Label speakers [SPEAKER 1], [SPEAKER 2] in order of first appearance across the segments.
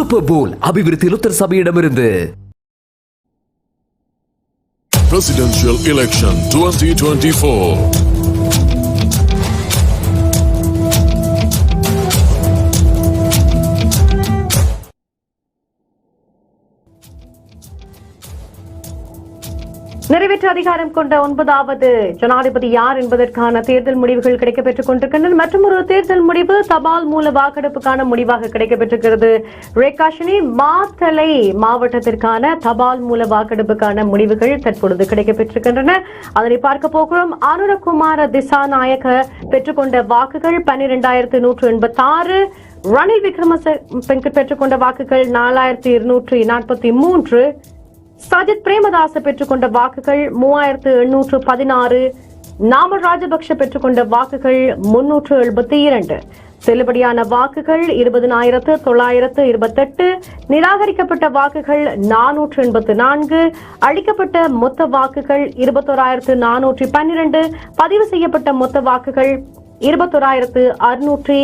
[SPEAKER 1] Super போல் அபிவிருத்தி Luther சபையிடமிருந்து
[SPEAKER 2] Presidential Election 2024.
[SPEAKER 3] நிறைவேற்று அதிகாரம் கொண்ட ஒன்பதாவது ஜனாதிபதி யார் என்பதற்கான தேர்தல் முடிவுகள் கிடைக்கப்பெற்றுக் கொண்டிருக்கின்றன. மற்றும் ஒரு தேர்தல் முடிவு தபால் மூல வாக்கெடுப்புக்கான முடிவாக கிடைக்கப்பெற்றிருக்கிறது. ரேகாஷினி மாத்தலை மாவட்டத்திற்கான தபால் மூல வாக்கெடுப்புக்கான முடிவுகள் தற்பொழுது கிடைக்கப்பெற்றிருக்கின்றன. அதனை பார்க்க போகிறோம். அனுரகுமார திசாநாயக பெற்றுக்கொண்ட வாக்குகள் பன்னிரெண்டாயிரத்து நூற்று எண்பத்தி ஆறு ரணில் விக்ரமசிங்க பெற்றுக்கொண்ட வாக்குகள் நாலாயிரத்தி இருநூற்றி நாற்பத்தி மூன்று. சஜித் பிரேமதாச பெற்றுக்கொண்ட வாக்குகள் மூவாயிரத்து எண்ணூற்று பதினாறு நாமல் ராஜபக்ஷ பெற்றுக்கொண்ட வாக்குகள் முன்னூற்று எழுபத்தி இரண்டு. செல்லுபடியான வாக்குகள் இருபதினாயிரத்து தொள்ளாயிரத்து இருபத்தெட்டு நிராகரிக்கப்பட்ட வாக்குகள் நானூற்று எண்பத்து நான்கு அளிக்கப்பட்ட மொத்த வாக்குகள் இருபத்தோராயிரத்து நானூற்றி பன்னிரண்டு பதிவு செய்யப்பட்ட மொத்த வாக்குகள் இருபத்தோராயிரத்து அறுநூற்றி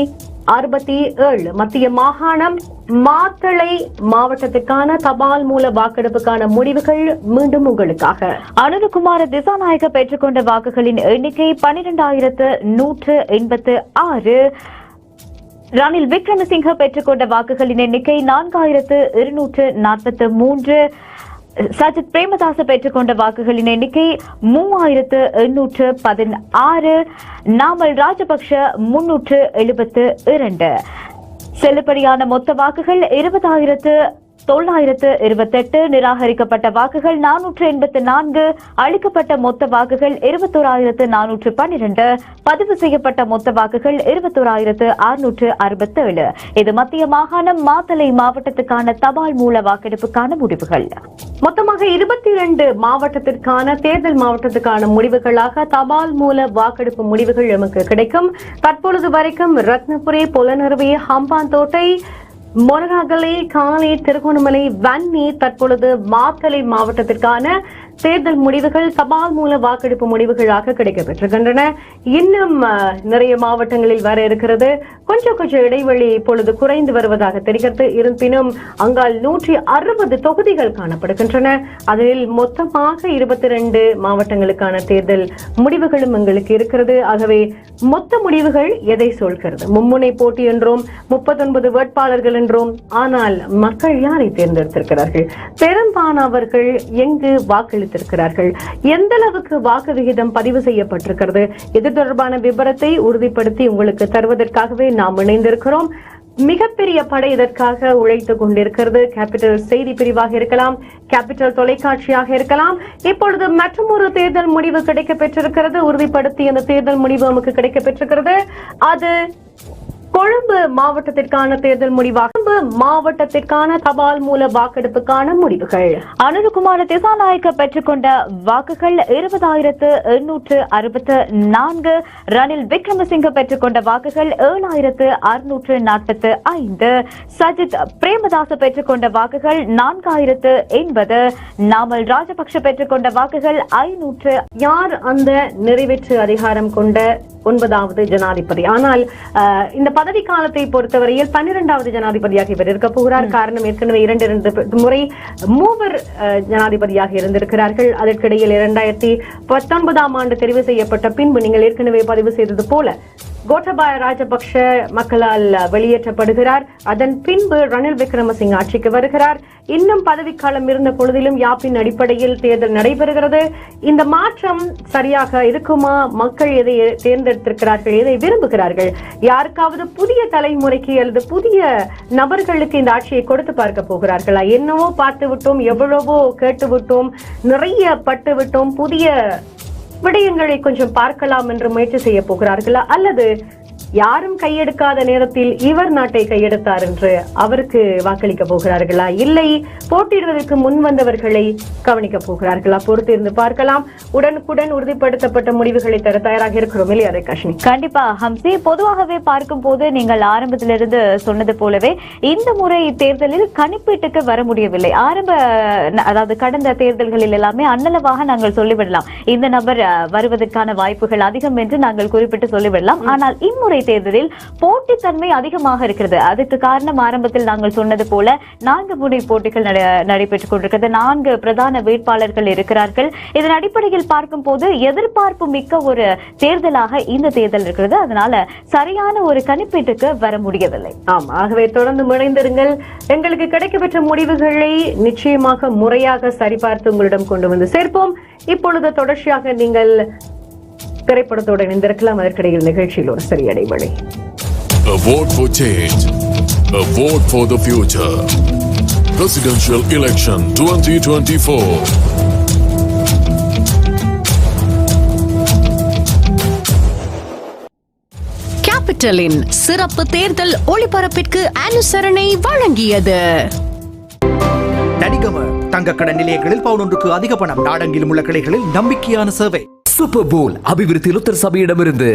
[SPEAKER 3] அறுபத்தி ஏழு. மத்திய மாகாணம் மாத்தளை மாவட்டத்திற்கான தபால் மூல வாக்கெடுப்புக்கான முடிவுகள் மீண்டும் உங்களுக்காக.
[SPEAKER 4] அனுரகுமார திசாநாயக பெற்றுக்கொண்ட வாக்குகளின் எண்ணிக்கை பனிரெண்டாயிரத்து நூற்று எண்பத்து ஆறு. ரணில் விக்ரமசிங்க பெற்றுக்கொண்ட வாக்குகளின் எண்ணிக்கை நான்காயிரத்து இருநூற்று நாற்பத்து மூன்று. சஜித் பிரேமதாச பெற்றுக்கொண்ட வாக்குகளின் எண்ணிக்கை மூவாயிரத்து எண்ணூற்று பதினாறு. நாமல் ராஜபக்ஷ முன்னூற்று எழுபத்து இரண்டு. செல்லுபடியான மொத்த வாக்குகள் இருபதாயிரத்து தொள்ளாயிரத்து இருபத்தெட்டு. நிராகரிக்கப்பட்ட வாக்குகள் நானூற்று எண்பத்து நான்கு. அளிக்கப்பட்ட மொத்த வாக்குகள் இருபத்தோராயிரத்து நானூற்று பன்னிரண்டு. பதிவு செய்யப்பட்ட மொத்த வாக்குகள் இருபத்தோராயிரத்து அறுநூற்று அறுபத்தேழு. இது மத்திய மாகாணம் மாத்தளை மாவட்டத்துக்கான தபால் மூல வாக்கெடுப்புக்கான முடிவுகள்.
[SPEAKER 3] மொத்தமாக இருபத்தி இரண்டு மாவட்டத்திற்கான தேர்தல் மாவட்டத்துக்கான முடிவுகளாக தபால் மூல வாக்கெடுப்பு முடிவுகள் நமக்கு கிடைக்கும். தற்பொழுது வரைக்கும் ரத்னபுரி புலனருவி ஹம்பாந்தோட்டை மொனராகலை காலை திருகோணமலை வன்னி தற்பொழுது மாத்தலை மாவட்டத்திற்கான தேர்தல் முடிவுகள் தபால் மூல வாக்கெடுப்பு முடிவுகளாக கிடைக்கப்பெற்றிருக்கின்றன. இன்னும் நிறைய மாவட்டங்களில் வர இருக்கிறது. கொஞ்சம் கொஞ்சம் இடைவெளி இப்பொழுது குறைந்து வருவதாக தெரிகிறது. இருப்பினும் அங்கால் நூற்றி அறுபது தொகுதிகள் காணப்படுகின்றன. அதில் மொத்தமாக இருபத்தி ரெண்டு மாவட்டங்களுக்கான தேர்தல் முடிவுகளும் எங்களுக்கு இருக்கிறது. ஆகவே மொத்த முடிவுகள் எதை சொல்கிறது? மும்முனை போட்டி என்றோம் முப்பத்தொன்பது வேட்பாளர்கள் என்றோம் ஆனால் மக்கள் யாரை தேர்ந்தெடுத்திருக்கிறார்கள்? பெரும்பாலானவர்கள் எங்கு வாக்களி வாக்களித்திருக்கிறார்கள் எந்த அளவுக்கு வாக்கு விகிதம் பதிவு செய்யப்பட்டிருக்கிறது? இது தொடர்பான விபரத்தை உறுதிப்படுத்தி உங்களுக்கு தருவதற்காகவே நாம் இணைந்திருக்கிறோம். மிகப்பெரிய படை இதற்காக உழைத்துக் கொண்டிருக்கிறது. கேபிட்டல் செய்தி பிரிவாக இருக்கலாம் கேபிட்டல் தொலைக்காட்சியாக இருக்கலாம். இப்பொழுது மற்றொரு தேர்தல் முடிவு கிடைக்க பெற்றிருக்கிறது உறுதிப்படுத்தி அந்த தேர்தல் முடிவு நமக்கு கிடைக்க பெற்றிருக்கிறது அது கொழும்பு மாவட்டத்திற்கான தேர்தல் முடிவாக மாவட்டத்திற்கான தபால் மூல வாக்கெடுப்புக்கான முடிவுகள்.
[SPEAKER 4] அனுருகுமார திசாநாயக்க பெற்றுக்கொண்ட வாக்குகள் இருபதாயிரத்து எண்ணூற்று அறுபத்து நான்கு. ரணில் விக்ரமசிங்க பெற்றுக்கொண்ட வாக்குகள் ஏழாயிரத்து அறுநூற்று நாற்பத்து ஐந்து. சஜித் பிரேமதாச பெற்றுக்கொண்ட வாக்குகள் நான்காயிரத்து எண்பது. நாமல் ராஜபக்ஷ பெற்றுக்கொண்ட வாக்குகள் ஐநூற்று
[SPEAKER 3] யார் அந்த நிறைவேற்று அதிகாரம் கொண்ட ஒன்பதாவது ஜனாதிபதி. ஆனால் இந்த பதவி காலத்தை பொறுத்தவரையில் பன்னிரெண்டாவது ஜனாதிபதியாக இவர் இருக்க போகிறார். காரணம் ஏற்கனவே இரண்டு இரண்டு முறை மூவர் ஜனாதிபதியாக இருந்திருக்கிறார்கள். அதற்கிடையில் இரண்டாயிரத்தி பத்தொன்பதாம் ஆண்டு தெரிவு செய்யப்பட்ட பின்பு நீங்கள் ஏற்கனவே பதிவு செய்தது போல கோட்டபாய ராஜபக்ஷ மக்களால் வெளியேற்றப்படுகிறார். அதன் பின்பு ரணில் விக்ரமசிங் ஆட்சிக்கு வருகிறார். இன்னும் பதவிக்காலம் இருந்த பொழுதிலும் யாப்பின் அடிப்படையில் தேர்தல் நடைபெறுகிறது. இந்த மாற்றம் சரியாக இருக்குமா? மக்கள் எதை தேர்ந்தெடுத்திருக்கிறார்கள்? எதை விரும்புகிறார்கள்? யாருக்காவது புதிய தலைமுறைக்கு அல்லது புதிய நபர்களுக்கு இந்த ஆட்சியை கொடுத்து பார்க்க போகிறார்களா? என்னவோ பார்த்து விட்டோம் எவ்வளவோ கேட்டு விட்டோம் நிறைய பட்டு விட்டோம் புதிய விடயங்களை கொஞ்சம் பார்க்கலாம் என்று முயற்சி செய்ய போகிறார்களா? அல்லது யாரும் கையெடுக்காத நேரத்தில் இவர் நாட்டை கையெடுத்தார் என்று அவருக்கு வாக்களிக்க போகிறார்களா? இல்லை போட்டியிடுவதற்கு முன் வந்தவர்களை கவனிக்க போகிறார்களா? பொறுத்து இருந்து பார்க்கலாம். உடனுக்குடன் உறுதிப்படுத்தப்பட்ட முடிவுகளை தர தயாராக இருக்கிறோம் இல்லையா ரேகாஷினி?
[SPEAKER 4] கண்டிப்பா ஹம்சி. பொதுவாகவே பார்க்கும் போது நீங்கள் ஆரம்பத்திலிருந்து சொன்னது போலவே இந்த முறை தேர்தலில் கணிப்பீட்டுக்கு வர முடியவில்லை. ஆரம்ப அதாவது கடந்த தேர்தல்களில் எல்லாமே அன்னளவாக நாங்கள் சொல்லிவிடலாம். இந்த நபர் வருவதற்கான வாய்ப்புகள் அதிகம் என்று நாங்கள் குறிப்பிட்டு சொல்லிவிடலாம். ஆனால் இம்முறை மக்களவை தேர்தலில் போட்டித்தன்மை அதிகமாக இருக்கிறது. அதுக்கு காரணம் ஆரம்பத்தில் நாங்கள் சொன்னது போல நான்கு முறை போட்டிகள் நடைபெற்றுக் கொண்டிருக்கிறது. நான்கு பிரதான வேட்பாளர்கள் இருக்கிறார்கள். இதன் அடிப்படையில் பார்க்கும் போது எதிர்பார்ப்பு மிக்க ஒரு தேர்தலாக இந்த தேர்தல் இருக்கிறது. அதனால சரியான ஒரு கணிப்பீட்டுக்கு வர முடியவில்லை.
[SPEAKER 3] ஆம் ஆகவே தொடர்ந்து இணைந்திருங்கள். எங்களுக்கு கிடைக்கப்பெற்ற முடிவுகளை நிச்சயமாக முறையாக சரிபார்த்து உங்களிடம் கொண்டு வந்து சேர்ப்போம். இப்பொழுது தொடர்ச்சியாக நீங்கள் திரைப்படத்தோடு இணைந்திருக்கலாம் அதற்கிடையில் நிகழ்ச்சியில் ஒரு சிறிய இடைவெளி
[SPEAKER 2] A vote for change. A vote for the future. Presidential election 2024.
[SPEAKER 5] கேபிட்டலின் சிறப்பு தேர்தல் ஒளிபரப்பிற்கு அனுசரணை வழங்கியது
[SPEAKER 6] நடிகம தங்க கடன் நிலையங்களில் பவுன் ஒன்றுக்கு அதிக பணம் நாடெங்கிலும் உள்ள கிளைகளில் நம்பிக்கையான சேவை
[SPEAKER 1] சூப்பர் போல் அபிவிருத்தி லுத்தர் சபையிடமிருந்து.